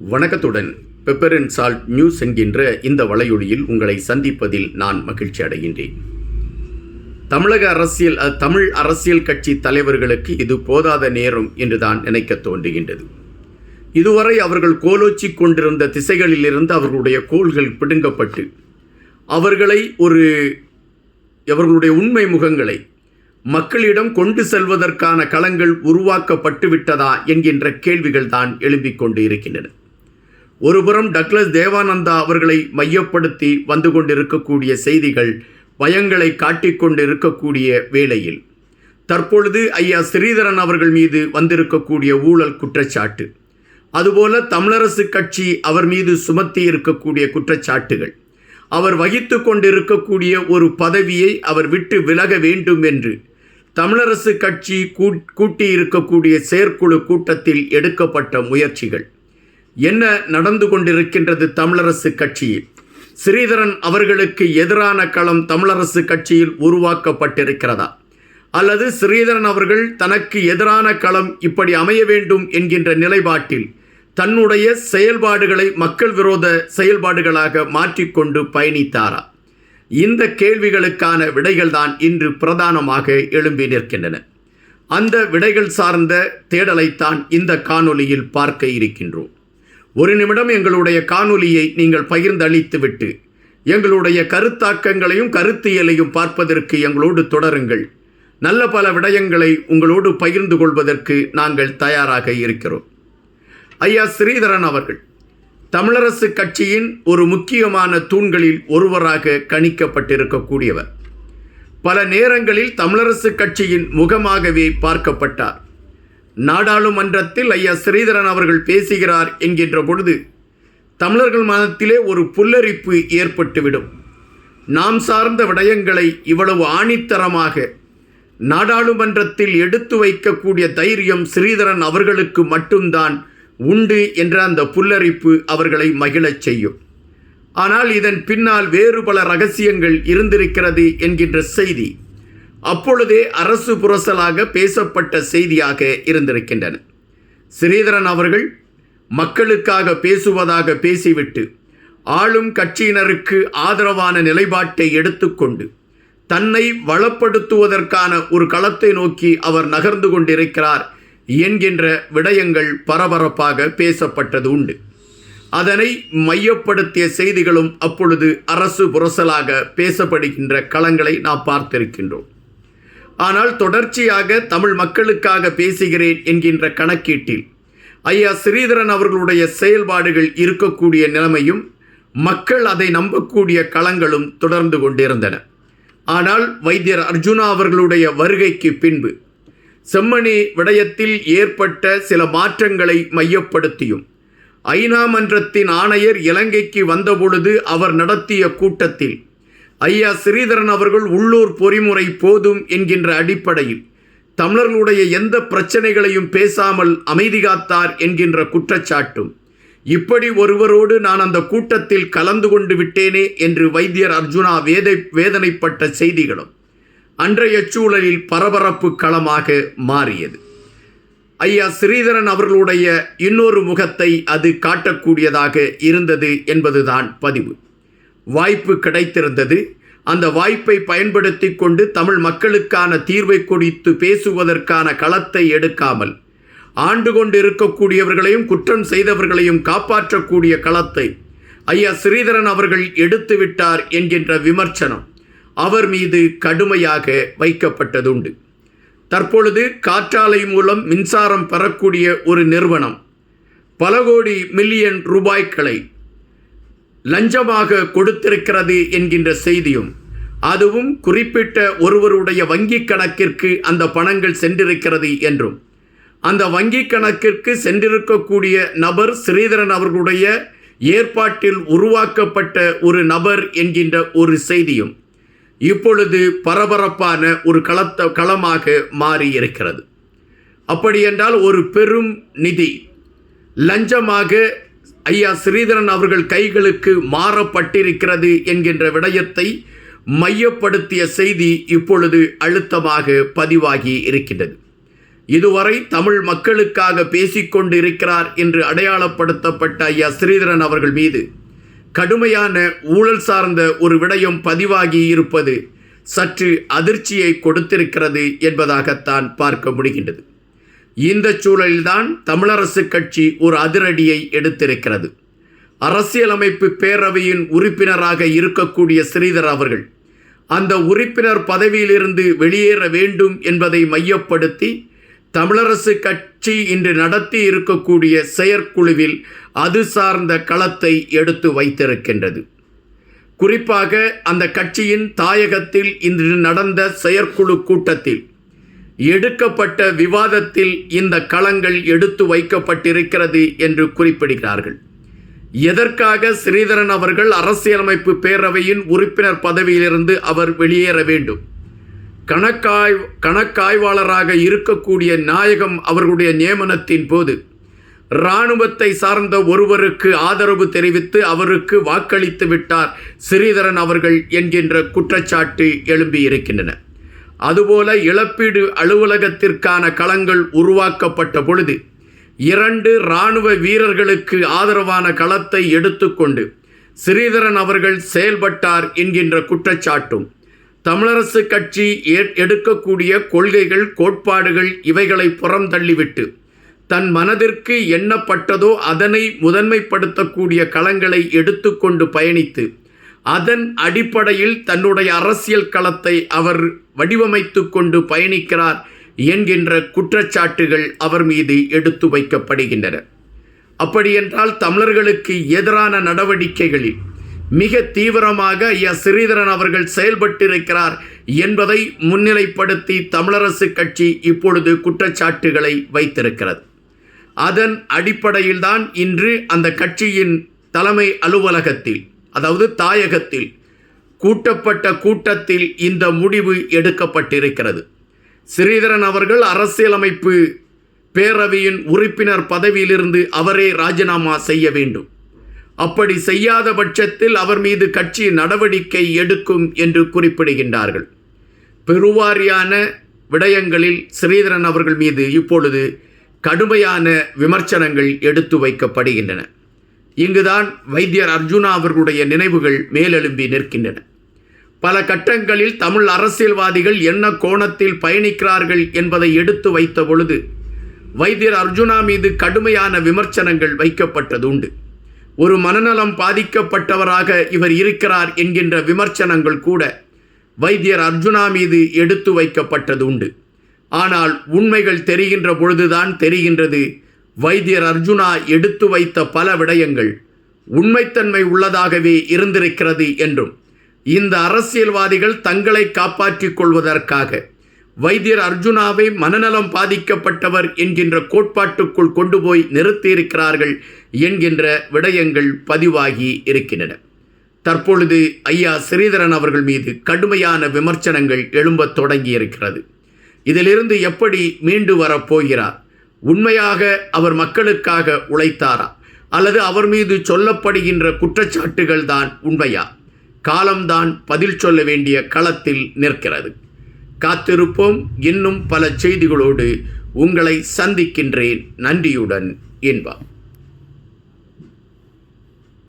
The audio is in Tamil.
வணக்கத்துடன். பெப்பர் அண்ட் சால்ட் நியூஸ் என்கின்ற இந்த வலையொலியில் உங்களை சந்திப்பதில் நான் மகிழ்ச்சி அடைகின்றேன். தமிழக அரசியல் தமிழ் அரசியல் கட்சி தலைவர்களுக்கு இது போதாத நேரம் என்றுதான் நினைக்க தோன்றுகின்றது. இதுவரை அவர்கள் கோலோச்சி கொண்டிருந்த திசைகளிலிருந்து அவர்களுடைய கோள்கள் பிடுங்கப்பட்டு அவர்களை ஒரு அவர்களுடைய உண்மை முகங்களை மக்களிடம் கொண்டு செல்வதற்கான களங்கள் உருவாக்கப்பட்டு விட்டதா என்கின்ற கேள்விகள் தான் எழும்பிக் கொண்டு இருக்கின்றன. ஒருபுறம் டக்ளஸ் தேவானந்தா அவர்களை மையப்படுத்தி வந்து கொண்டிருக்கக்கூடிய செய்திகள் பயங்களை காட்டிக்கொண்டு இருக்கக்கூடிய வேளையில். தற்பொழுது ஐயா ஸ்ரீதரன் அவர்கள் மீது வந்திருக்கக்கூடிய ஊழல் குற்றச்சாட்டு. அதுபோல தமிழரசு கட்சி அவர் மீது சுமத்தி இருக்கக்கூடிய குற்றச்சாட்டுகள். அவர் வகித்து கொண்டிருக்கக்கூடிய ஒரு பதவியை அவர் விட்டு விலக வேண்டும் என்று தமிழரசு கட்சி கூட்- கூட்டியிருக்கக்கூடிய செயற்குழு கூட்டத்தில் எடுக்கப்பட்ட முயற்சிகள். என்ன நடந்து கொண்டிருக்கின்றது தமிழரசு கட்சியில்? ஸ்ரீதரன் அவர்களுக்கு எதிரான களம் தமிழரசு கட்சியில் உருவாக்கப்பட்டிருக்கிறதா? அல்லது ஸ்ரீதரன் அவர்கள் தனக்கு எதிரான களம் இப்படி அமைய வேண்டும் என்கின்ற நிலைப்பாட்டில் தன்னுடைய செயல்பாடுகளை மக்கள் விரோத செயல்பாடுகளாக மாற்றிக்கொண்டு பயணித்தாரா? இந்த கேள்விகளுக்கான விடைகள்தான் இன்று பிரதானமாக எழும்பி நிற்கின்றன. அந்த விடைகள் சார்ந்த தேடலைத்தான் இந்த காணொலியில் பார்க்க இருக்கின்றோம். ஒரு நிமிடம் எங்களுடைய காணொலியை நீங்கள் பகிர்ந்தளித்துவிட்டு எங்களுடைய கருத்தாக்கங்களையும் கருத்தியலையும் பார்ப்பதற்கு எங்களோடு தொடருங்கள். நல்ல பல விடயங்களை உங்களோடு பகிர்ந்து கொள்வதற்கு நாங்கள் தயாராக இருக்கிறோம். ஐயா ஸ்ரீதரன் அவர்கள் தமிழரசு கட்சியின் ஒரு முக்கியமான தூண்களில் ஒருவராக கணிக்கப்பட்டிருக்கக்கூடியவர். பல நேரங்களில் தமிழரசு கட்சியின் முகமாகவே பார்க்கப்பட்டார். நாடாளுமன்றத்தில் ஐயா ஸ்ரீதரன் அவர்கள் பேசுகிறார் என்கின்ற பொழுது தமிழர்கள் மனத்திலே ஒரு புல்லரிப்பு ஏற்பட்டுவிடும். நாம் சார்ந்த விடயங்களை இவ்வளவு ஆணித்தரமாக நாடாளுமன்றத்தில் எடுத்து வைக்கக்கூடிய தைரியம் ஸ்ரீதரன் அவர்களுக்கு மட்டும்தான் உண்டு என்ற அந்த புல்லரிப்பு அவர்களை மகிழச் செய்யும். ஆனால் இதன் பின்னால் வேறு பல ரகசியங்கள் இருந்திருக்கிறது என்கின்ற செய்தி. அப்பொழுதே அரசு புரசலாக பேசப்பட்ட செய்தியாக இருந்திருக்கின்றன. ஸ்ரீதரன் அவர்கள் மக்களுக்காக பேசுவதாக பேசிவிட்டு ஆளும் கட்சியினருக்கு ஆதரவான நிலைப்பாட்டை எடுத்துக்கொண்டு தன்னை வளப்படுத்துவதற்கான ஒரு களத்தை நோக்கி அவர் நகர்ந்து கொண்டிருக்கிறார் என்கின்ற விடயங்கள் பரபரப்பாக பேசப்பட்டது உண்டு. அதனை மையப்படுத்திய செய்திகளும் அப்பொழுது அரசு புரசலாக பேசப்படுகின்ற களங்களை நாம் பார்த்திருக்கின்றோம். ஆனால் தொடர்ச்சியாக தமிழ் மக்களுக்காக பேசுகிறேன் என்கின்ற கணக்கீட்டில் ஐயா ஸ்ரீதரன் அவர்களுடைய செயல்பாடுகள் இருக்கக்கூடிய நிலைமையும் மக்கள் அதை நம்பக்கூடிய களங்களும் தொடர்ந்து கொண்டிருந்தன. ஆனால் வைத்தியர் அர்ஜுனா அவர்களுடைய வருகைக்கு பின்பு செம்மணி விடயத்தில் ஏற்பட்ட சில மாற்றங்களை மையப்படுத்தியும் ஐநா மன்றத்தின் ஆணையர் இலங்கைக்கு வந்தபொழுது அவர் நடத்திய கூட்டத்தில் ஐயா ஸ்ரீதரன் அவர்கள் உள்ளூர் பொறிமுறை போதும் என்கின்ற அடிப்படையில் தமிழர்களுடைய எந்த பிரச்சனைகளையும் பேசாமல் அமைதி காத்தார் என்கின்ற குற்றச்சாட்டும். இப்படி ஒருவரோடு நான் அந்த கூட்டத்தில் கலந்து கொண்டு விட்டேனே என்று வைத்தியர் அர்ஜுனா வேதை வேதனைப்பட்ட செய்திகளும் அன்றைய சூழலில் பரபரப்பு களமாக மாறியது. ஐயா ஸ்ரீதரன் அவர்களுடைய இன்னொரு முகத்தை அது காட்டக்கூடியதாக இருந்தது என்பதுதான் பதிவு. வாய்ப்பு கிடைத்திருந்தது. அந்த வாய்ப்பை பயன்படுத்தி கொண்டு தமிழ் மக்களுக்கான தீர்வை குறித்து பேசுவதற்கான களத்தை எடுக்காமல் ஆண்டு கொண்டு இருக்கக்கூடியவர்களையும் குற்றம் செய்தவர்களையும் காப்பாற்றக்கூடிய களத்தை ஐயா ஸ்ரீதரன் அவர்கள் எடுத்து விட்டார் என்கின்ற விமர்சனம் அவர் மீது கடுமையாக வைக்கப்பட்டதுண்டு. தற்பொழுது காற்றாலை மூலம் மின்சாரம் பெறக்கூடிய ஒரு நிறுவனம் பல கோடி மில்லியன் ரூபாய்களை லஞ்சமாக கொடுத்திருக்கிறது என்கின்ற செய்தியும் அதுவும் குறிப்பிட்ட ஒருவருடைய வங்கிக் கணக்கிற்கு அந்த பணங்கள் சென்றிருக்கிறது என்றும். அந்த வங்கிக் கணக்கிற்கு சென்றிருக்கக்கூடிய நபர் ஸ்ரீதரன் அவர்களுடைய ஏற்பாட்டில் உருவாக்கப்பட்ட ஒரு நபர் என்கின்ற ஒரு செய்தியும் இப்பொழுது பரபரப்பான ஒரு களத்த களமாக மாறி இருக்கிறது அப்படியென்றால் ஒரு பெரும் நிதி லஞ்சமாக ஐயா ஸ்ரீதரன் அவர்கள் கைகளுக்கு மாறப்பட்டிருக்கிறது என்கின்ற விடயத்தை மையப்படுத்திய செய்தி இப்பொழுது அழுத்தமாக பதிவாகி இருக்கின்றது. இதுவரை தமிழ் மக்களுக்காக பேசிக்கொண்டு இருக்கிறார் என்று அடையாளப்படுத்தப்பட்ட ஐயா ஸ்ரீதரன் அவர்கள் மீது கடுமையான ஊழல் சார்ந்த ஒரு விடயம் பதிவாகி இருப்பது சற்று அதிர்ச்சியை கொடுத்திருக்கிறது என்பதாகத்தான் பார்க்க முடிகின்றது. இந்த சூழலில்தான் தமிழரசு கட்சி ஒரு அதிரடியை எடுத்திருக்கிறது. அரசியலமைப்பு பேரவையின் உறுப்பினராக இருக்கக்கூடிய ஸ்ரீதர் அவர்கள் அந்த உறுப்பினர் பதவியிலிருந்து வெளியேற வேண்டும் என்பதை மையப்படுத்தி தமிழரசு கட்சி இன்று நடத்தி இருக்கக்கூடிய செயற்குழுவில் அது சார்ந்த களத்தை எடுத்து வைத்திருக்கின்றது. குறிப்பாக அந்த கட்சியின் தாயகத்தில் இன்று நடந்த செயற்குழு கூட்டத்தில் எடுக்கப்பட்ட விவாதத்தில் இந்த களங்கள் எடுத்து வைக்கப்பட்டிருக்கிறது என்று குறிப்பிடுகிறார்கள். எதற்காக ஸ்ரீதரன் அவர்கள் அரசியலமைப்பு பேரவையின் உறுப்பினர் பதவியிலிருந்து அவர் வெளியேற வேண்டும்? கணக்காய் கணக்காய்வாளராக இருக்கக்கூடிய நாயகம் அவர்களுடைய நியமனத்தின் போது இராணுவத்தை சார்ந்த ஒருவருக்கு ஆதரவு தெரிவித்து அவருக்கு வாக்களித்து விட்டார் ஸ்ரீதரன் அவர்கள் என்கின்ற குற்றச்சாட்டு எழும்பியிருக்கின்றன. அதுபோல இழப்பீடு அலுவலகத்திற்கான களங்கள் உருவாக்கப்பட்ட பொழுது இரண்டு இராணுவ வீரர்களுக்கு ஆதரவான களத்தை எடுத்துக்கொண்டு ஸ்ரீதரன் அவர்கள் செயல்பட்டார் என்கின்ற குற்றச்சாட்டும். தமிழரசு கட்சி எடுக்கக்கூடிய கொள்கைகள் கோட்பாடுகள் இவைகளை புறம் தள்ளிவிட்டு தன் மனதிற்கு எண்ணப்பட்டதோ அதனை முதன்மைப்படுத்தக்கூடிய களங்களை எடுத்துக்கொண்டு பயணித்து அதன் அடிப்படையில் தன்னுடைய அரசியல் களத்தை அவர் வடிவமைத்து கொண்டு பயணிக்கிறார் என்கின்ற குற்றச்சாட்டுகள் அவர் மீது எடுத்து வைக்கப்படுகின்றன. அப்படியென்றால் தமிழர்களுக்கு எதிரான நடவடிக்கைகளில் மிக தீவிரமாக ஐயா ஸ்ரீதரன் அவர்கள் செயல்பட்டிருக்கிறார் என்பதை முன்னிலைப்படுத்தி தமிழரசு கட்சி இப்பொழுது குற்றச்சாட்டுகளை வைத்திருக்கிறது. அதன் அடிப்படையில்தான் இன்று அந்த கட்சியின் தலைமை அலுவலகத்தில் அதாவது தாயகத்தில் கூட்டப்பட்ட கூட்டத்தில் இந்த முடிவு எடுக்கப்பட்டிருக்கிறது. ஸ்ரீதரன் அவர்கள் அரசியலமைப்பு பேரவையின் உறுப்பினர் பதவியிலிருந்து அவரே ராஜினாமா செய்ய வேண்டும். அப்படி செய்யாத பட்சத்தில் அவர் மீது கட்சி நடவடிக்கை எடுக்கும் என்று குறிப்பிடுகின்றார்கள். பெருவாரியான விடயங்களில் ஸ்ரீதரன் அவர்கள் மீது இப்பொழுது கடுமையான விமர்சனங்கள் எடுத்து வைக்கப்படுகின்றன. இங்குதான் வைத்தியர் அர்ஜுனா அவர்களுடைய நினைவுகள் மேலெழும்பி நிற்கின்றன. பல கட்டங்களில் தமிழ் அரசியல்வாதிகள் என்ன கோணத்தில் பயணிக்கிறார்கள் என்பதை எடுத்து வைத்த பொழுது வைத்தியர் அர்ஜுனா மீது கடுமையான விமர்சனங்கள் வைக்கப்பட்டது உண்டு ஒரு மனநலம் பாதிக்கப்பட்டவராக இவர் இருக்கிறார் என்கின்ற விமர்சனங்கள் கூட வைத்தியர் அர்ஜுனா மீது எடுத்து வைக்கப்பட்டது உண்டு ஆனால் உண்மைகள் தெரிகின்ற பொழுதுதான் தெரிகின்றது வைத்தியர் அர்ஜுனா எடுத்து வைத்த பல விடயங்கள் உண்மைத்தன்மை உள்ளதாகவே இருந்திருக்கிறது என்றும் இந்த அரசியல்வாதிகள் தங்களை காப்பாற்றிக் கொள்வதற்காக வைத்தியர் அர்ஜுனாவை மனநலம் பாதிக்கப்பட்டவர் என்கின்ற கோட்பாட்டுக்குள் கொண்டு போய் நிறுத்தியிருக்கிறார்கள் என்கின்ற விடயங்கள் பதிவாகி இருக்கின்றன. தற்பொழுது ஐயா ஸ்ரீதரன் அவர்கள் மீது கடுமையான விமர்சனங்கள் எழும்பத் தொடங்கியிருக்கிறது. இதிலிருந்து எப்படி மீண்டு வரப்போகிறார் உண்மையாக அவர் மக்களுக்காக உழைத்தாரா? அல்லது அவர் மீது சொல்லப்படுகின்ற குற்றச்சாட்டுகள் தான் உண்மையா? காலம்தான் பதில் சொல்ல வேண்டிய களத்தில் நிற்கிறது. காத்திருப்போம் இன்னும் பல செய்திகளோடு உங்களை சந்திக்கின்றேன். நன்றியுடன் என்பார்